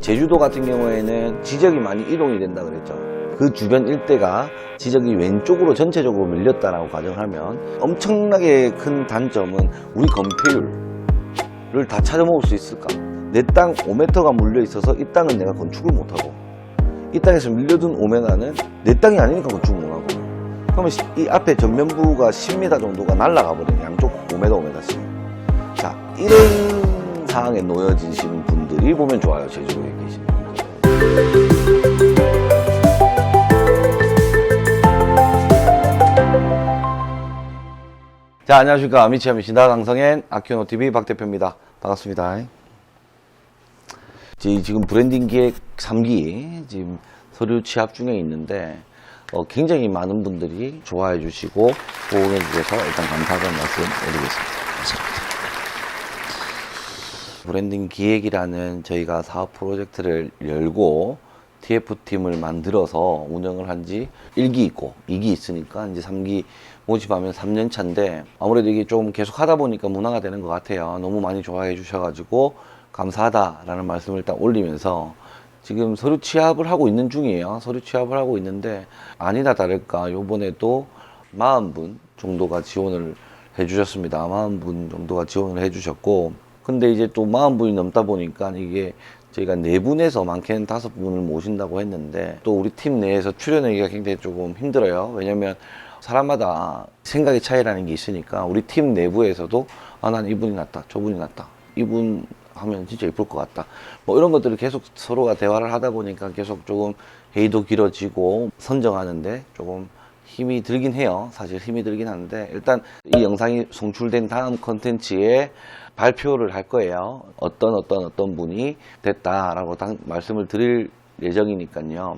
제주도 같은 경우에는 지적이 많이 이동이 된다 그랬죠. 그 주변 일대가 지적이 왼쪽으로 전체적으로 밀렸다라고 가정하면 엄청나게 큰 단점은 우리 건폐율을 다 찾아먹을 수 있을까? 내 땅 5m가 물려 있어서 이 땅은 내가 건축을 못하고 이 땅에서 밀려든 5m는 내 땅이 아니니까 건축을 못하고 그러면 시- 이 앞에 전면부가 10m 정도가 날아가 버리는 양쪽 5m 5m씩 자 이런 상황에 놓여지신 분들이 보면 좋아요 제주도에 계신 분들 자 안녕하십니까. 미치아미 신다. 강성엔 아키노TV 박 대표입니다. 반갑습니다. 지금 브랜딩 기획 3기 지금 서류 취합 중에 있는데 어, 굉장히 많은 분들이 좋아해 주시고 호응해 주셔서 일단 감사하다는 말씀 드리겠습니다. 감사합니다. 브랜딩 기획이라는 저희가 사업 프로젝트를 열고 TF팀을 만들어서 운영을 한 지 1기 있고 2기 있으니까 이제 3기 모집하면 3년 차인데 아무래도 이게 좀 계속 하다 보니까 문화가 되는 것 같아요. 너무 많이 좋아해 주셔가지고 감사하다라는 말씀을 일단 올리면서 지금 서류 취합을 하고 있는 중이에요. 서류 취합을 하고 있는데 아니나 다를까 요번에도 40분 정도가 지원을 해주셨습니다. 40분 정도가 지원을 해주셨고 근데 이제 또 40분이 넘다 보니까 이게 저희가 네 분에서 많게는 다섯 분을 모신다고 했는데 또 우리 팀 내에서 출연하기가 굉장히 조금 힘들어요. 왜냐면 사람마다 생각의 차이라는 게 있으니까 우리 팀 내부에서도 아 난 이분이 낫다 저분이 낫다 이분 하면 진짜 예쁠 것 같다 뭐 이런 것들을 계속 서로가 대화를 하다 보니까 계속 조금 회의도 길어지고 선정하는데 조금 힘이 들긴 해요. 사실 힘이 들긴 하는데 일단 이 영상이 송출된 다음 컨텐츠에 발표를 할 거예요. 어떤 어떤 어떤 분이 됐다라고 당- 말씀을 드릴 예정이니까요.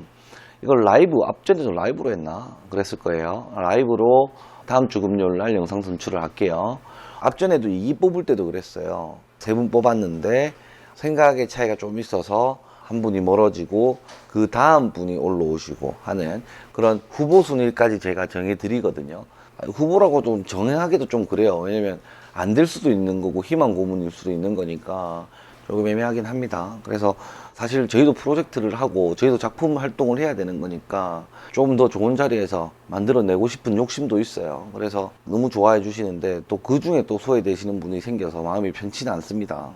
이걸 라이브 앞전에도 라이브로 했나? 그랬을 거예요. 라이브로 다음 주 금요일 날 영상 선출을 할게요. 앞전에도 이 뽑을 때도 그랬어요. 세 분 뽑았는데 생각의 차이가 좀 있어서 한 분이 멀어지고 그 다음 분이 올라오시고 하는 그런 후보 순위까지 제가 정해 드리거든요 후보라고 좀 정하기도 좀 그래요 왜냐면 안 될 수도 있는 거고 희망 고문일 수도 있는 거니까 조금 애매하긴 합니다. 그래서 사실 저희도 프로젝트를 하고 저희도 작품 활동을 해야 되는 거니까 좀더 좋은 자리에서 만들어내고 싶은 욕심도 있어요. 그래서 너무 좋아해 주시는데 또 그 중에 또 소외되시는 분이 생겨서 마음이 편치는 않습니다.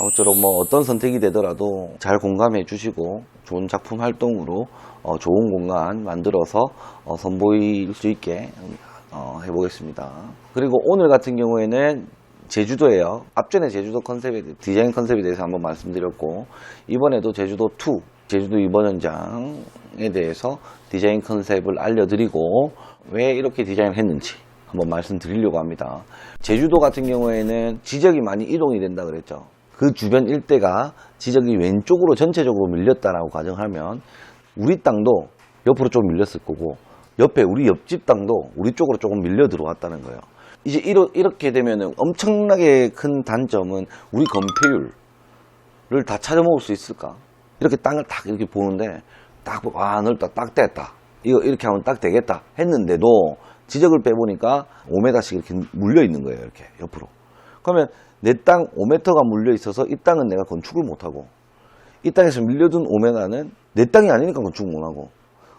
아무쪼록 뭐 어떤 선택이 되더라도 잘 공감해 주시고 좋은 작품 활동으로 어, 좋은 공간 만들어서 어, 선보일 수 있게 어, 해보겠습니다. 그리고 오늘 같은 경우에는 제주도예요. 앞전에 제주도 컨셉에 디자인 컨셉에 대해서 한번 말씀드렸고 이번에도 제주도 2 제주도 이번 현장에 대해서 디자인 컨셉을 알려드리고 왜 이렇게 디자인을 했는지 한번 말씀드리려고 합니다. 제주도 같은 경우에는 지적이 많이 이동이 된다 그랬죠. 그 주변 일대가 지적이 왼쪽으로 전체적으로 밀렸다라고 가정하면 우리 땅도 옆으로 좀 밀렸을 거고 옆에 우리 옆집 땅도 우리 쪽으로 조금 밀려 들어왔다는 거예요. 이제 이러, 이렇게 되면은 엄청나게 큰 단점은 우리 건폐율을 다 찾아먹을 수 있을까? 이렇게 땅을 딱 이렇게 보는데 딱, 보고, 아, 넓다, 딱 됐다. 이거 이렇게 하면 딱 되겠다. 했는데도 지적을 빼보니까 5m씩 이렇게 물려 있는 거예요. 이렇게 옆으로. 그러면 내 땅 5m가 물려 있어서 이 땅은 내가 건축을 못하고 이 땅에서 밀려든 5m는 내 땅이 아니니까 건축 못하고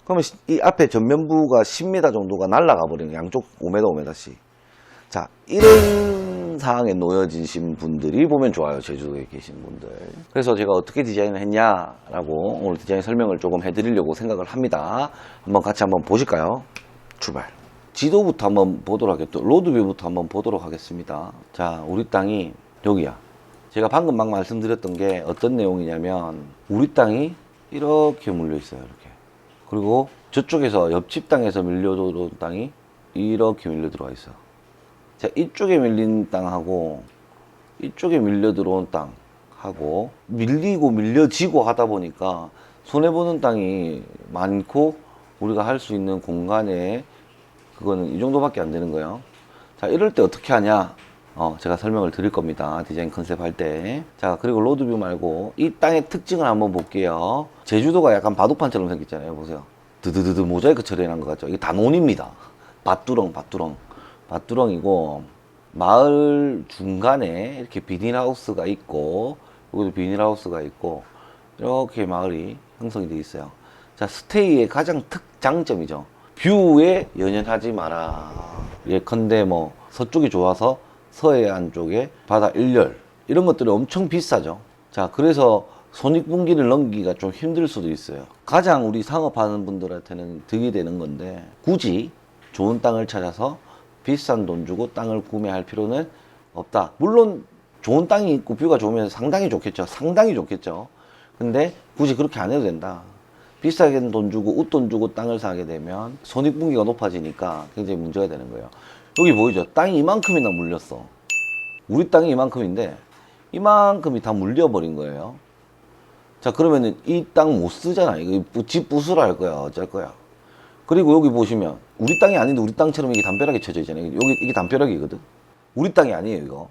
그러면 시- 이 앞에 전면부가 10m 정도가 날아가 버리는 양쪽 5m 5m씩. 자 이런 상황에 놓여지신 분들이 보면 좋아요 제주도에 계신 분들. 그래서 제가 어떻게 디자인을 했냐라고 오늘 디자인 설명을 조금 해드리려고 생각을 합니다. 한번 같이 한번 보실까요? 출발 지도부터 한번 보도록 하겠죠 로드뷰부터 한번 보도록 하겠습니다. 자 우리 땅이 여기야. 제가 방금 막 말씀드렸던 게 어떤 내용이냐면 우리 땅이 이렇게 물려 있어요 이렇게. 그리고 저쪽에서 옆집 땅에서 밀려 들어온 땅이 이렇게 밀려 들어와 있어. 자, 이쪽에 밀린 땅하고 이쪽에 밀려 들어온 땅하고 밀리고 밀려지고 하다 보니까 손해 보는 땅이 많고 우리가 할 수 있는 공간에 그거는 이 정도밖에 안 되는 거예요. 자, 이럴 때 어떻게 하냐? 어, 제가 설명을 드릴 겁니다. 디자인 컨셉 할 때. 자, 그리고 로드뷰 말고 이 땅의 특징을 한번 볼게요. 제주도가 약간 바둑판처럼 생겼잖아요. 보세요. 드드드드 모자이크 처리한 것 같죠? 이게 다 논입니다. 밭두렁, 밭두렁. 밭두렁이고, 마을 중간에 이렇게 비닐하우스가 있고, 여기도 비닐하우스가 있고, 이렇게 마을이 형성이 되어 있어요. 자, 스테이의 가장 특장점이죠. 뷰에 연연하지 마라. 예컨대 뭐 서쪽이 좋아서 서해안 쪽에 바다 일렬 이런 것들이 엄청 비싸죠. 자, 그래서 손익분기를 넘기기가 좀 힘들 수도 있어요. 가장 우리 상업하는 분들한테는 득이 되는 건데 굳이 좋은 땅을 찾아서 비싼 돈 주고 땅을 구매할 필요는 없다. 물론 좋은 땅이 있고 뷰가 좋으면 상당히 좋겠죠. 상당히 좋겠죠. 근데 굳이 그렇게 안 해도 된다. 비싸게 돈 주고 웃돈 주고 땅을 사게 되면 손익분기가 높아지니까 굉장히 문제가 되는 거예요. 여기 보이죠? 땅이 이만큼이나 물렸어. 우리 땅이 이만큼인데 이만큼이 다 물려버린 거예요. 자 그러면은 이 땅 못 쓰잖아. 이거 부- 집 부수라 할 거야. 어쩔 거야. 그리고 여기 보시면 우리 땅이 아닌데 우리 땅처럼 이게 담벼락이 쳐져 있잖아요. 여기 이게 담벼락이거든. 우리 땅이 아니에요, 이거.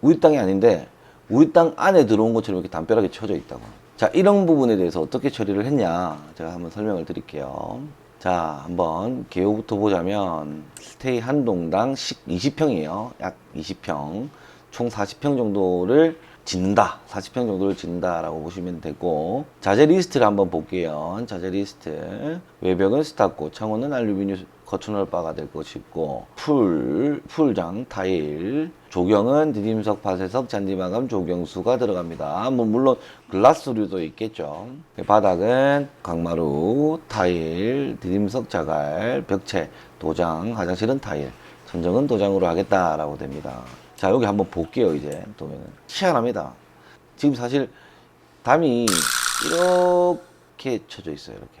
우리 땅이 아닌데 우리 땅 안에 들어온 것처럼 이렇게 담벼락이 쳐져 있다고. 자, 이런 부분에 대해서 어떻게 처리를 했냐 제가 한번 설명을 드릴게요. 자, 한번 개요부터 보자면 스테이 한 동당 20평이에요. 약 20평. 총 40평 정도를 짓는다. 40평 정도를 짓는다라고 보시면 되고 자재 리스트를 한번 볼게요. 자재 리스트. 외벽은 스타코, 창호는 알루미늄 거춘할 바가 될 것이고 풀, 풀장, 타일, 조경은 디딤석, 파쇄석, 잔디마감, 조경수가 들어갑니다. 뭐 물론 글라스류도 있겠죠. 바닥은 강마루, 타일, 디딤석, 자갈, 벽체, 도장, 화장실은 타일, 천정은 도장으로 하겠다라고 됩니다. 자 여기 한번 볼게요 이제 보면은 희한합니다. 지금 사실 담이 이렇게 쳐져 있어요 이렇게.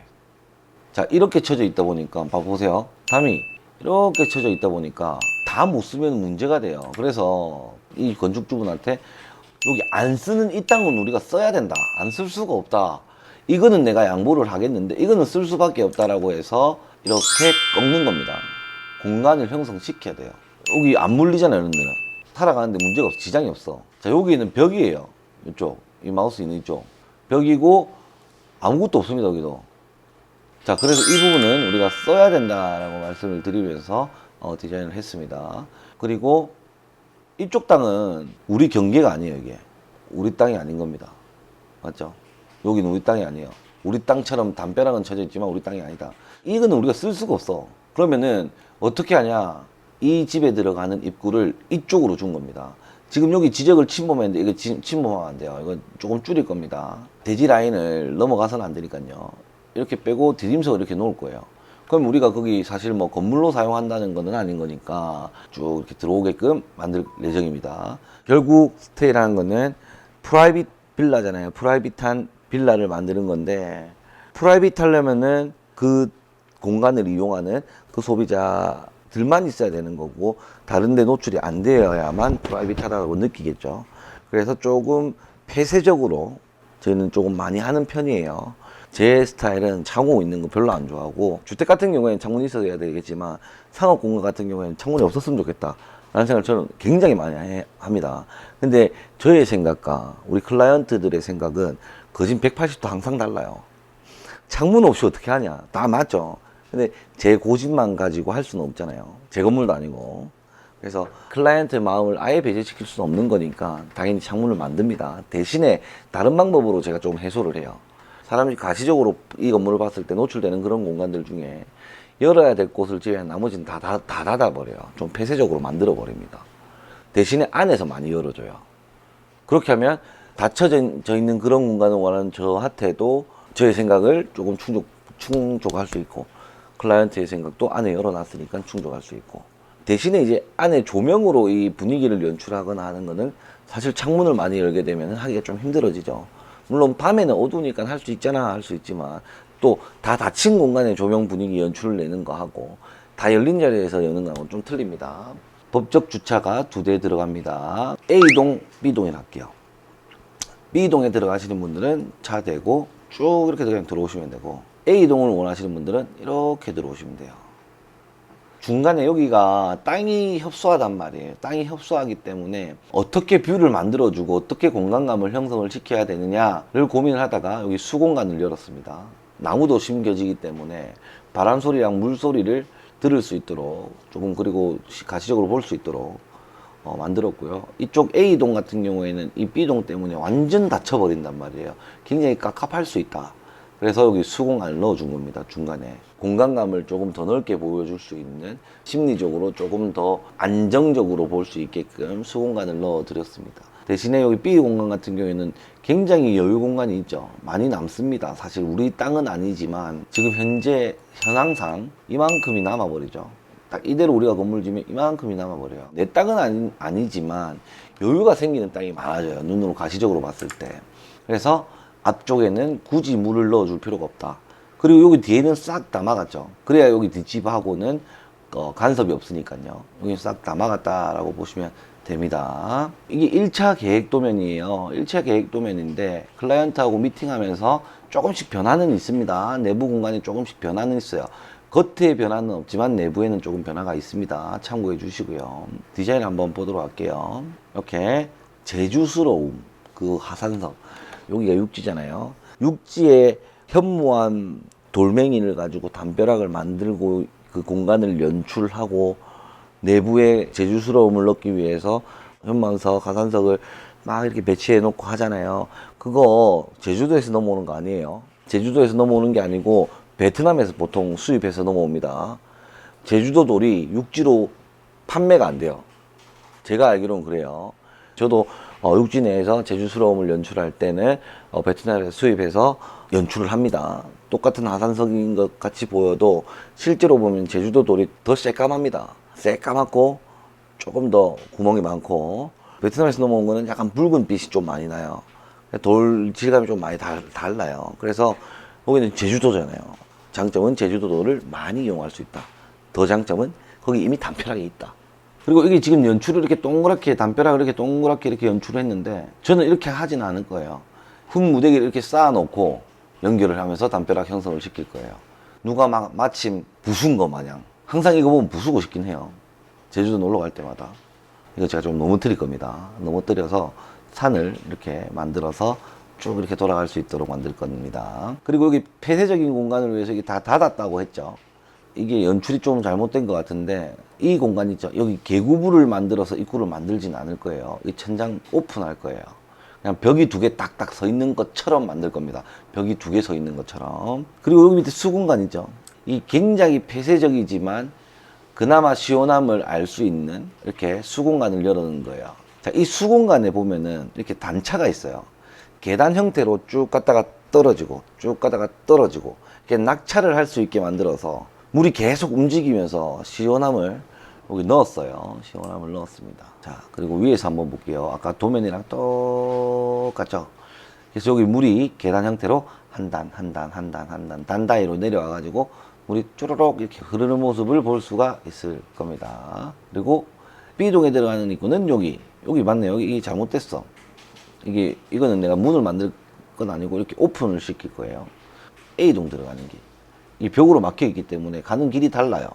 자 이렇게 쳐져 있다 보니까 봐 보세요 담이 이렇게 쳐져 있다 보니까 다 못 쓰면 문제가 돼요. 그래서 이 건축주분한테 여기 안 쓰는 이 땅은 우리가 써야 된다. 안 쓸 수가 없다. 이거는 내가 양보를 하겠는데 이거는 쓸 수밖에 없다라고 해서 이렇게 꺾는 겁니다. 공간을 형성시켜야 돼요. 여기 안 물리잖아요 데는 살아가는데 문제가 없어. 지장이 없어. 자 여기는 벽이에요. 이쪽. 이 마우스 있는 이쪽. 벽이고 아무것도 없습니다 여기도. 자, 그래서 이 부분은 우리가 써야 된다라고 말씀을 드리면서 어, 디자인을 했습니다. 그리고 이쪽 땅은 우리 경계가 아니에요, 이게. 우리 땅이 아닌 겁니다. 맞죠? 여기는 우리 땅이 아니에요. 우리 땅처럼 담벼락은 쳐져 있지만 우리 땅이 아니다. 이거는 우리가 쓸 수가 없어. 그러면은 어떻게 하냐? 이 집에 들어가는 입구를 이쪽으로 준 겁니다. 지금 여기 지적을 침범했는데 이거 지- 침범하면 안 돼요. 이거 조금 줄일 겁니다. 대지 라인을 넘어가서는 안 되니까요. 이렇게 빼고 디딤석을 이렇게 놓을 거예요. 그럼 우리가 거기 사실 뭐 건물로 사용한다는 거는 아닌 거니까 쭉 이렇게 들어오게끔 만들 예정입니다. 결국 스테이라는 거는 프라이빗 빌라잖아요. 프라이빗한 빌라를 만드는 건데 프라이빗 하려면은 그 공간을 이용하는 그 소비자들만 있어야 되는 거고 다른 데 노출이 안 되어야만 프라이빗하다고 느끼겠죠. 그래서 조금 폐쇄적으로 저희는 조금 많이 하는 편이에요. 제 스타일은 창호 있는 거 별로 안 좋아하고 주택 같은 경우에는 창문이 있어야 되겠지만 상업 공간 같은 경우에는 창문이 없었으면 좋겠다. 라는 생각을 저는 굉장히 많이 해- 합니다. 근데 저의 생각과 우리 클라이언트들의 생각은 거진 180도 항상 달라요. 창문 없이 어떻게 하냐? 다 맞죠. 근데 제 고집만 가지고 할 수는 없잖아요. 제 건물도 아니고. 그래서 클라이언트의 마음을 아예 배제시킬 수는 없는 거니까 당연히 창문을 만듭니다. 대신에 다른 방법으로 제가 좀 해소를 해요. 사람이 가시적으로 이 건물을 봤을 때 노출되는 그런 공간들 중에 열어야 될 곳을 제외한 나머지는 다, 다, 다 닫아버려요. 좀 폐쇄적으로 만들어버립니다. 대신에 안에서 많이 열어줘요. 그렇게 하면 닫혀져 져 있는 그런 공간을 원하는 저한테도 저의 생각을 조금 충족, 충족할 수 있고 클라이언트의 생각도 안에 열어놨으니까 충족할 수 있고 대신에 이제 안에 조명으로 이 분위기를 연출하거나 하는 거는 사실 창문을 많이 열게 되면 하기가 좀 힘들어지죠. 물론 밤에는 어두우니까 할 수 있잖아 할 수 있지만 또 다 닫힌 공간에 조명 분위기 연출을 내는 거 하고 다 열린 자리에서 여는 거하고는 좀 틀립니다. 법적 주차가 두 대 들어갑니다. A동, B동에 할게요. B동에 들어가시는 분들은 차 대고 쭉 이렇게 그냥 들어오시면 되고 A동을 원하시는 분들은 이렇게 들어오시면 돼요. 중간에 여기가 땅이 협소하단 말이에요. 땅이 협소하기 때문에 어떻게 뷰를 만들어주고 어떻게 공간감을 형성을 시켜야 되느냐를 고민을 하다가 여기 수공간을 열었습니다. 나무도 심겨지기 때문에 바람 소리랑 물 소리를 들을 수 있도록 조금 그리고 시- 가시적으로 볼 수 있도록 어, 만들었고요. 이쪽 A동 같은 경우에는 이 B동 때문에 완전 닫혀버린단 말이에요. 굉장히 깝깝할 수 있다. 그래서 여기 수공간을 넣어준 겁니다. 중간에. 공간감을 조금 더 넓게 보여줄 수 있는 심리적으로 조금 더 안정적으로 볼 수 있게끔 수공간을 넣어드렸습니다. 대신에 여기 B 공간 같은 경우에는 굉장히 여유 공간이 있죠. 많이 남습니다. 사실 우리 땅은 아니지만 지금 현재 현황상 이만큼이 남아버리죠. 딱 이대로 우리가 건물 지면 이만큼이 남아버려요. 내 땅은 아니, 아니지만 여유가 생기는 땅이 많아져요. 눈으로 가시적으로 봤을 때. 그래서 앞쪽에는 굳이 물을 넣어줄 필요가 없다. 그리고 여기 뒤에는 싹 다 막았죠. 그래야 여기 뒷집하고는 어, 간섭이 없으니까요. 여기 싹 다 막았다라고 보시면 됩니다. 이게 1차 계획 도면이에요. 1차 계획 도면인데 클라이언트하고 미팅하면서 조금씩 변화는 있습니다. 내부 공간에 조금씩 변화는 있어요. 겉에 변화는 없지만 내부에는 조금 변화가 있습니다. 참고해 주시고요. 디자인 한번 보도록 할게요. 이렇게 제주스러움, 그 하산석. 여기가 육지잖아요. 육지에 현무암 돌멩이를 가지고 담벼락을 만들고 그 공간을 연출하고 내부의 제주스러움을 넣기 위해서 현무암석, 가산석을 막 이렇게 배치해 놓고 하잖아요. 그거 제주도에서 넘어오는 거 아니에요. 제주도에서 넘어오는 게 아니고 베트남에서 보통 수입해서 넘어옵니다. 제주도 돌이 육지로 판매가 안 돼요. 제가 알기로는 그래요. 저도 어, 육지 내에서 제주스러움을 연출할 때는 어, 베트남에서 수입해서 연출을 합니다. 똑같은 하산석인 것 같이 보여도 실제로 보면 제주도 돌이 더 새까맣니다. 새까맣고 조금 더 구멍이 많고 베트남에서 넘어온 거는 약간 붉은 빛이 좀 많이 나요. 돌 질감이 좀 많이 달, 달라요. 그래서 여기는 제주도잖아요. 장점은 제주도도를 많이 이용할 수 있다. 더 장점은 거기 이미 담벼락이 있다. 그리고 이게 지금 연출을 이렇게 동그랗게 담벼락을 이렇게 동그랗게 이렇게 연출을 했는데 저는 이렇게 하진 않을 거예요. 흙 무대기를 이렇게 쌓아놓고 연결을 하면서 담벼락 형성을 시킬 거예요. 누가 막 마침 부순 거 마냥 항상 이거 보면 부수고 싶긴 해요. 제주도 놀러 갈 때마다 이거 제가 좀 넘어뜨릴 겁니다. 넘어뜨려서 산을 이렇게 만들어서 쭉 이렇게 돌아갈 수 있도록 만들 겁니다. 그리고 여기 폐쇄적인 공간을 위해서 이게 다 닫았다고 했죠. 이게 연출이 좀 잘못된 것 같은데 이 공간 있죠. 여기 개구부를 만들어서 입구를 만들진 않을 거예요. 이 천장 오픈할 거예요. 그냥 벽이 두 개 딱딱 서 있는 것처럼 만들 겁니다. 벽이 두 개 서 있는 것처럼. 그리고 여기 밑에 수공간 있죠. 이 굉장히 폐쇄적이지만 그나마 시원함을 알 수 있는 이렇게 수공간을 열어놓은 거예요. 자, 이 수공간에 보면은 이렇게 단차가 있어요. 계단 형태로 쭉 갔다가 떨어지고 쭉 가다가 떨어지고 이렇게 낙차를 할 수 있게 만들어서 물이 계속 움직이면서 시원함을 여기 넣었어요. 시원함을 넣었습니다. 자, 그리고 위에서 한번 볼게요. 아까 도면이랑 똑같죠? 그래서 여기 물이 계단 형태로 한 단, 한 단, 한 단, 한 단, 단단위로 내려와가지고 물이 쪼르륵 이렇게 흐르는 모습을 볼 수가 있을 겁니다. 그리고 B동에 들어가는 입구는 여기, 여기 맞네요. 여기 이게 잘못됐어. 이게, 이거는 내가 문을 만들 건 아니고 이렇게 오픈을 시킬 거예요. A동 들어가는 길. 이 벽으로 막혀 있기 때문에 가는 길이 달라요.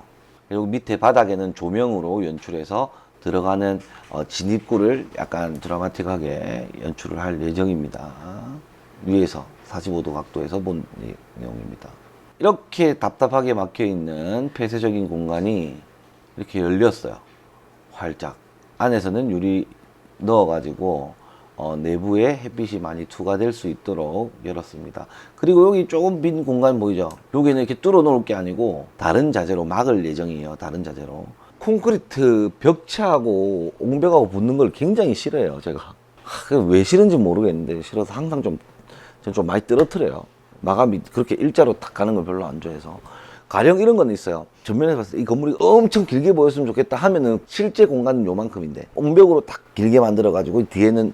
그리고 밑에 바닥에는 조명으로 연출해서 들어가는 어, 진입구를 약간 드라마틱하게 연출을 할 예정입니다. 위에서 45도 각도에서 본 내- 내용입니다. 이렇게 답답하게 막혀 있는 폐쇄적인 공간이 이렇게 열렸어요. 활짝. 안에서는 유리 넣어가지고 어, 내부에 햇빛이 많이 투과될 수 있도록 열었습니다. 그리고 여기 조금 빈 공간 보이죠? 여기는 이렇게 뚫어 놓을 게 아니고 다른 자재로 막을 예정이에요. 다른 자재로. 콘크리트 벽체하고 옹벽하고 붙는 걸 굉장히 싫어해요. 제가. 하, 그왜 싫은지 모르겠는데 싫어서 항상 좀, 좀 많이 떨어뜨려요. 마감이 그렇게 일자로 탁 가는 걸 별로 안 좋아해서. 가령 이런 건 있어요. 전면에서 봤을 때 이 건물이 엄청 길게 보였으면 좋겠다 하면은 실제 공간은 요만큼인데 옹벽으로 딱 길게 만들어 가지고 뒤에는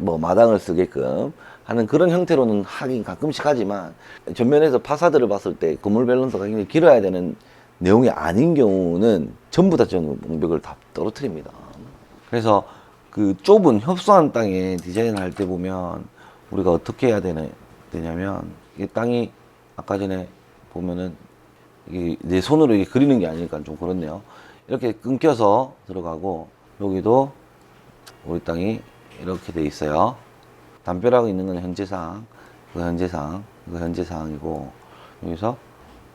뭐 마당을 쓰게끔 하는 그런 형태로는 하긴 가끔씩 하지만 전면에서 파사드를 봤을 때 건물 밸런스가 굉장히 길어야 되는 내용이 아닌 경우는 전부 다 저는 옹벽을 다 떨어뜨립니다. 그래서 그 좁은 협소한 땅에 디자인을 할 때 보면 우리가 어떻게 해야 되냐, 되냐면 이 땅이 아까 전에 보면은 이게 내 손으로 이게 그리는 게 아니니까 좀 그렇네요. 이렇게 끊겨서 들어가고 여기도 우리 땅이 이렇게 돼 있어요. 담벼락 있는 건 현재상, 그 현재상, 그 현재상이고 여기서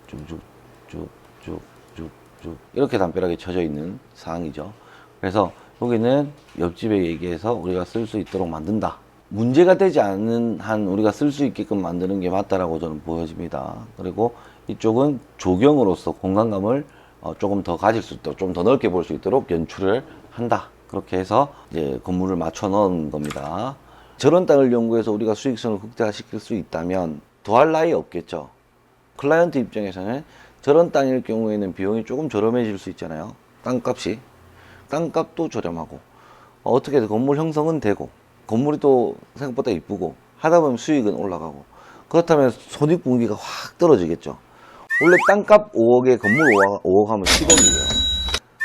쭉쭉쭉쭉쭉쭉 이렇게 담벼락이 쳐져 있는 상황이죠. 그래서 여기는 옆집에 얘기해서 우리가 쓸 수 있도록 만든다. 문제가 되지 않는 한 우리가 쓸 수 있게끔 만드는 게 맞다라고 저는 보여집니다. 그리고 이쪽은 조경으로서 공간감을 어, 조금 더 가질 수 있도록 좀 더 넓게 볼 수 있도록 연출을 한다. 그렇게 해서 이제 건물을 맞춰 넣은 겁니다. 저런 땅을 연구해서 우리가 수익성을 극대화시킬 수 있다면 더할 나위 없겠죠. 클라이언트 입장에서는 저런 땅일 경우에는 비용이 조금 저렴해질 수 있잖아요. 땅값이. 땅값도 저렴하고 어, 어떻게든 건물 형성은 되고 건물이 또 생각보다 이쁘고 하다 보면 수익은 올라가고 그렇다면 손익분기가 확 떨어지겠죠. 원래 땅값 5억에 건물 5억, 5억 하면 10억이에요.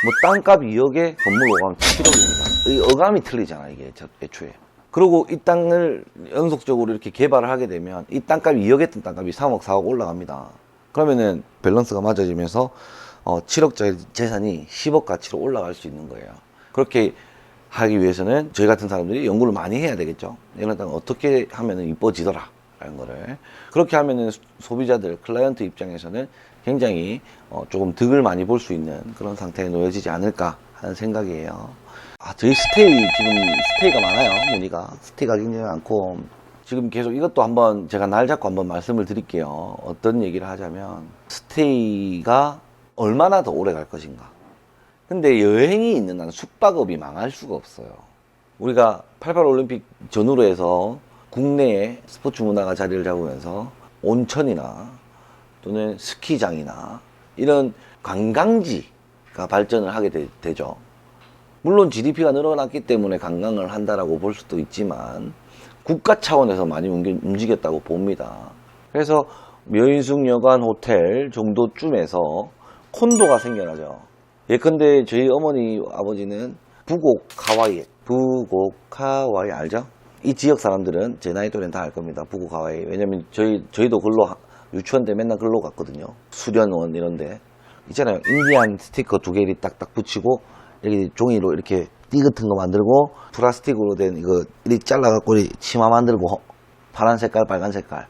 뭐 땅값 2억에 건물 5억 하면 7억입니다. 이 어감이 틀리잖아 이게 저- 애초에. 그리고 이 땅을 연속적으로 이렇게 개발을 하게 되면 이 땅값이 2억했던 땅값이 3억, 4억 올라갑니다. 그러면은 밸런스가 맞아지면서 어, 7억짜리 재산이 10억 가치로 올라갈 수 있는 거예요. 그렇게 하기 위해서는 저희 같은 사람들이 연구를 많이 해야 되겠죠. 이런 땅 어떻게 하면은 이뻐지더라. 라는 거를. 그렇게 하면은 소- 소비자들, 클라이언트 입장에서는 굉장히 어, 조금 득을 많이 볼 수 있는 그런 상태에 놓여지지 않을까 하는 생각이에요. 아, 저희 스테이, 지금 스테이가 많아요. 문의가. 스테이가 굉장히 많고. 지금 계속 이것도 한번 제가 날 잡고 한번 말씀을 드릴게요. 어떤 얘기를 하자면 스테이가 얼마나 더 오래 갈 것인가. 근데 여행이 있는 한 숙박업이 망할 수가 없어요. 우리가 88 올림픽 전후로 해서 국내에 스포츠 문화가 자리를 잡으면서 온천이나 또는 스키장이나 이런 관광지가 발전을 하게 되, 죠 물론 GDP가 늘어났기 때문에 관광을 한다라고 볼 수도 있지만 국가 차원에서 많이 움직였다고 봅니다. 그래서 묘인숙 여관 호텔 정도쯤에서 콘도가 생겨나죠. 예컨대 저희 어머니 아버지는 부곡 하와이, 부곡 하와이 알죠? 이 지역 사람들은 제 나이 또래는 다 알 겁니다. 부곡 하와이. 왜냐면 저희 저희도 글로 하- 유치원 때 맨날 글로 갔거든요. 수련원 이런데 있잖아요. 인디안 스티커 두 개를 딱딱 붙이고 여기 종이로 이렇게 띠 같은 거 만들고 플라스틱으로 된 이거 이렇게 잘라갖고 이 치마 만들고 파란 색깔, 빨간 색깔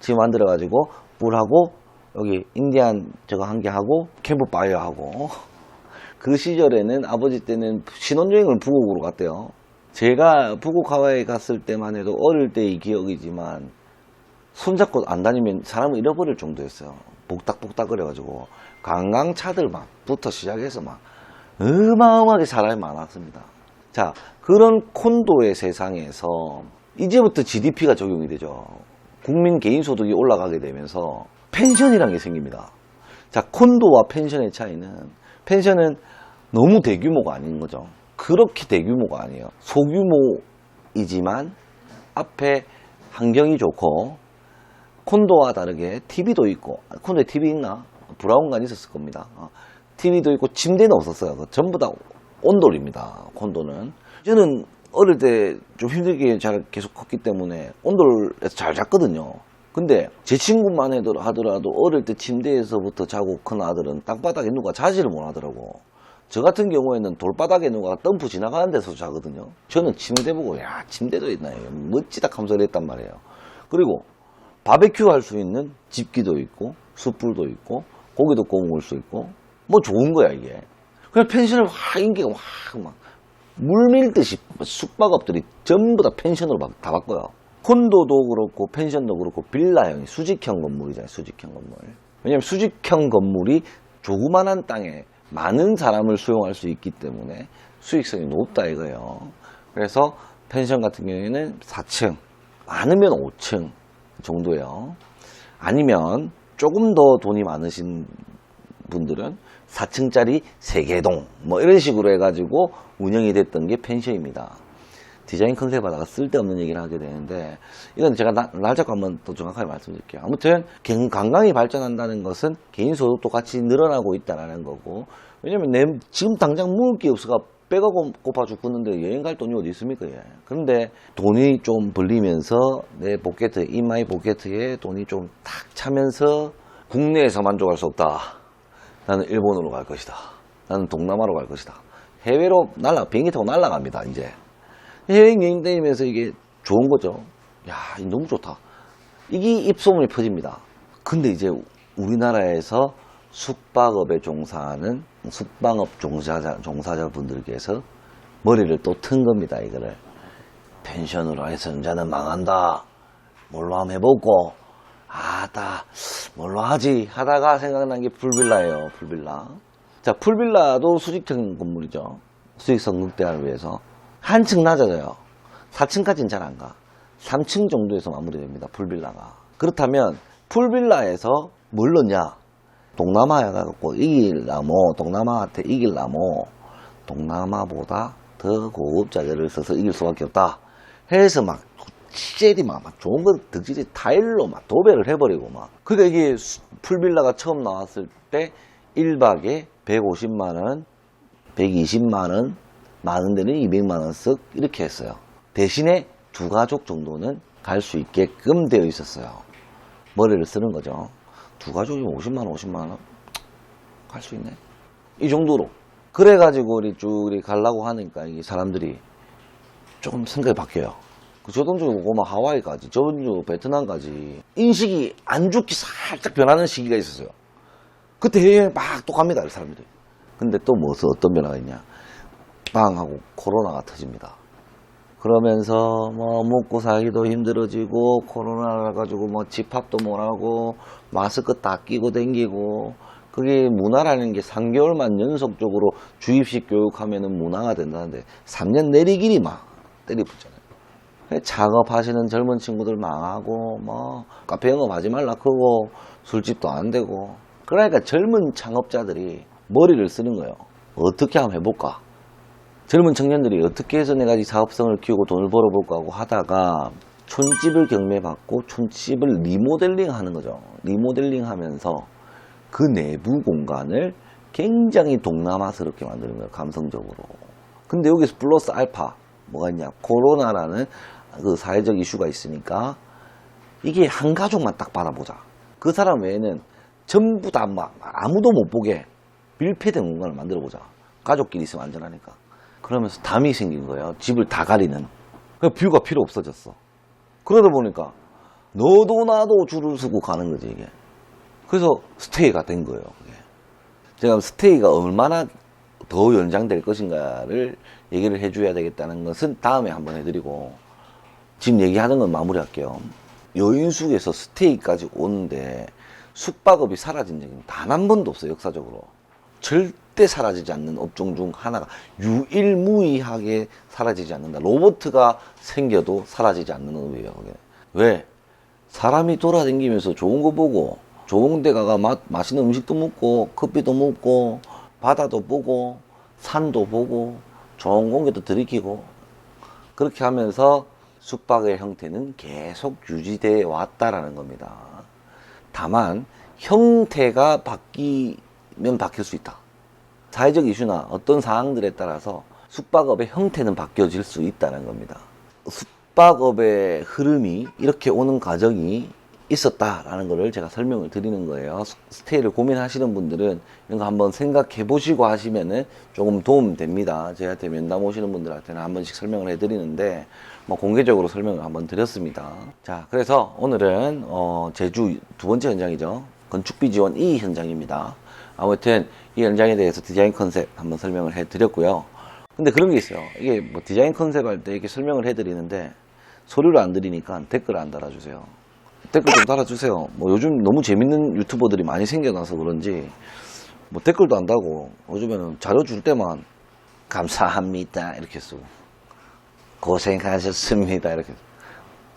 치마 만들어가지고 불하고 여기 인디안 저거 한 개 하고 캠프파이어 하고 그 시절에는 아버지 때는 신혼여행을 부곡으로 갔대요. 제가 부곡 하와이 갔을 때만 해도 어릴 때의 기억이지만 손잡고 안 다니면 사람을 잃어버릴 정도였어요. 복닥복닥 그래가지고 관광차들 막부터 시작해서 막 어마어마하게 사람이 많았습니다. 자 그런 콘도의 세상에서 이제부터 GDP가 적용이 되죠. 국민 개인 소득이 올라가게 되면서 펜션이라는 게 생깁니다. 자 콘도와 펜션의 차이는 펜션은 너무 대규모가 아닌 거죠. 그렇게 대규모가 아니에요. 소규모이지만 앞에 환경이 좋고 콘도와 다르게 TV도 있고 콘도에 TV 있나? 브라운관 있었을 겁니다. TV도 있고 침대는 없었어요. 그거 전부 다 온돌입니다. 콘도는 저는 어릴 때 좀 힘들게 잘 계속 컸기 때문에 온돌에서 잘 잤거든요. 근데 제 친구만 하더라도 어릴 때 침대에서부터 자고 큰 아들은 땅바닥에 누가 자지를 못 하더라고. 저 같은 경우에는 돌바닥에 누가 덤프 지나가는 데서 자거든요. 저는 침대 보고 야 침대도 있나 멋지다 감소를 했단 말이에요. 그리고 바베큐 할 수 있는 집기도 있고 숯불도 있고 고기도 구워 먹을 수 있고 뭐 좋은 거야 이게. 그냥 펜션을 확 인기가 확막 물밀듯이 숙박업들이 전부 다 펜션으로 막 다 바꿔요. 콘도도 그렇고 펜션도 그렇고 빌라형 수직형 건물이잖아요. 수직형 건물. 왜냐면 수직형 건물이 조그만한 땅에 많은 사람을 수용할 수 있기 때문에 수익성이 높다 이거예요. 그래서 펜션 같은 경우에는 4층, 많으면 5층 정도예요. 아니면 조금 더 돈이 많으신 분들은 4층짜리 세개동 뭐 이런 식으로 해가지고 운영이 됐던 게 펜션입니다. 디자인 컨셉 하다가 쓸데없는 얘기를 하게 되는데 이건 제가 나- 날 잡고 한번 더 정확하게 말씀드릴게요. 아무튼 갱- 관광이 발전한다는 것은 개인 소득도 같이 늘어나고 있다는 거고 왜냐면 내 지금 당장 먹을 게 없어가 배가 고- 고파 죽겠는데 여행 갈 돈이 어디 있습니까? 예. 그런데 돈이 좀 벌리면서 내 포켓, 인마이 포켓에 돈이 좀 탁 차면서 국내에서 만족할 수 없다. 나는 일본으로 갈 것이다. 나는 동남아로 갈 것이다. 해외로 날라 비행기 타고 날아갑니다. 이제 해외 여행 다니면서 이게 좋은 거죠. 야, 너무 좋다. 이게 입소문이 퍼집니다. 근데 이제 우리나라에서 숙박업에 종사하는 숙박업 종사자, 종사자분들께서 머리를 또 튼 겁니다, 이거를. 펜션으로 해서 이제는 망한다. 뭘로 한번 해보고, 아 따, 뭘로 하지? 하다가 생각난 게 풀빌라예요, 풀빌라. 자, 풀빌라도 수직적인 건물이죠. 수익성 극대화를 위해서. 한층 낮아져요. 4층까지는 잘 안 가. 3층 정도에서 마무리됩니다, 풀빌라가. 그렇다면, 풀빌라에서 뭘 넣냐? 동남아에 가갖고 이길라모, 동남아한테 이길라모, 동남아보다 더 고급 자재를 써서 이길 수밖에 없다. 해서 막, 시젤이 막, 막 좋은 거 덕지지 타일로 막 도배를 해버리고 막. 그러니까 이게 수- 풀빌라가 처음 나왔을 때 1박에 150만원, 120만원, 많은 데는 200만원 쓱 이렇게 했어요. 대신에 두 가족 정도는 갈 수 있게끔 되어 있었어요. 머리를 쓰는 거죠. 두 가족이면 50만 원, 50만원? 갈수 있네. 이 정도로. 그래가지고 우리 쭉 가려고 하니까 이 사람들이 조금 생각이 바뀌어요. 그 저번 주 오고 막 하와이까지, 저번 주 베트남까지 인식이 안 좋게 살짝 변하는 시기가 있었어요. 그때 여행 막 또 갑니다, 이 사람들이. 근데 또 무슨 어떤 변화가 있냐. 빵 하고 코로나가 터집니다. 그러면서 뭐 먹고 살기도 힘들어지고 코로나 가지고 뭐 집합도 못하고 마스크 다 끼고 댕기고 그게 문화라는 게 3개월만 연속적으로 주입식 교육하면은 문화가 된다는데 3년 내리길이 막 때리붙잖아요. 작업하시는 젊은 친구들 망하고 뭐 카페 영업하지 말라 그러고 술집도 안 되고 그러니까 젊은 창업자들이 머리를 쓰는 거예요. 어떻게 한번 해볼까? 젊은 청년들이 어떻게 해서 내가 이 사업성을 키우고 돈을 벌어볼까 하고 하다가 촌집을 경매받고 촌집을 리모델링 하는 거죠. 리모델링 하면서 그 내부 공간을 굉장히 동남아스럽게 만드는 거예요. 감성적으로. 근데 여기서 플러스 알파 뭐가 있냐. 코로나라는 그 사회적 이슈가 있으니까 이게 한 가족만 딱 받아보자. 그 사람 외에는 전부 다 막 아무도 못 보게 밀폐된 공간을 만들어 보자. 가족끼리 있으면 안전하니까. 그러면서 담이 생긴 거예요. 집을 다 가리는. 그 뷰가 필요 없어졌어. 그러다 보니까 너도 나도 줄을 서고 가는 거지 이게. 그래서 스테이가 된 거예요. 그게. 제가 스테이가 얼마나 더 연장될 것인가를 얘기를 해줘야 되겠다는 것은 다음에 한번 해드리고 지금 얘기하는 건 마무리할게요. 여인숙에서 스테이까지 오는데 숙박업이 사라진 적은 단 한 번도 없어요 역사적으로. 절대 사라지지 않는 업종 중 하나가 유일무이하게 사라지지 않는다. 로봇가 생겨도 사라지지 않는 업이에요. 왜? 사람이 돌아다니면서 좋은 거 보고 좋은 데 가가 맛, 맛있는 음식도 먹고 커피도 먹고 바다도 보고 산도 보고 좋은 공기도 들이키고 그렇게 하면서 숙박의 형태는 계속 유지되어 왔다라는 겁니다. 다만 형태가 바뀌 면 바뀔 수 있다. 사회적 이슈나 어떤 상황들에 따라서 숙박업의 형태는 바뀌어질 수 있다는 겁니다. 숙박업의 흐름이 이렇게 오는 과정이 있었다라는 것을 제가 설명을 드리는 거예요. 스- 스테이를 고민하시는 분들은 이런 거 한번 생각해 보시고 하시면은 조금 도움 됩니다. 저한테 면담 오시는 분들한테는 한 번씩 설명을 해 드리는데 뭐 공개적으로 설명을 한번 드렸습니다. 자, 그래서 오늘은 어, 제주 두 번째 현장이죠. 건축비 지원 이 현장입니다. 아무튼 이 현장에 대해서 디자인 컨셉 한번 설명을 해 드렸고요. 근데 그런 게 있어요. 이게 뭐 디자인 컨셉 할 때 이렇게 설명을 해 드리는데 소리로 안 들리니까 댓글 안 달아주세요. 댓글 좀 달아주세요. 뭐 요즘 너무 재밌는 유튜버들이 많이 생겨나서 그런지 뭐 댓글도 안 달고 요즘에는 자료 줄 때만 감사합니다 이렇게 쓰고 고생하셨습니다 이렇게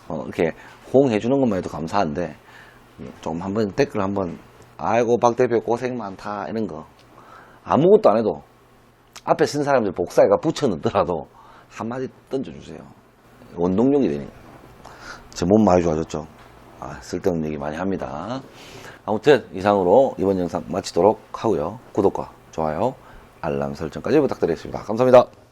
어, 이렇게 호응해 주는 것만 해도 감사한데 좀 한번 댓글 한번 아이고 박 대표 고생 많다 이런 거. 아무것도 안 해도 앞에 쓴 사람들 복사해가 붙여 넣더라도 한마디 던져주세요. 원동력이 되니까. 제 몸 많이 좋아졌죠. 아, 쓸데없는 얘기 많이 합니다. 아무튼 이상으로 이번 영상 마치도록 하고요. 구독과 좋아요 알람 설정까지 부탁드리겠습니다. 감사합니다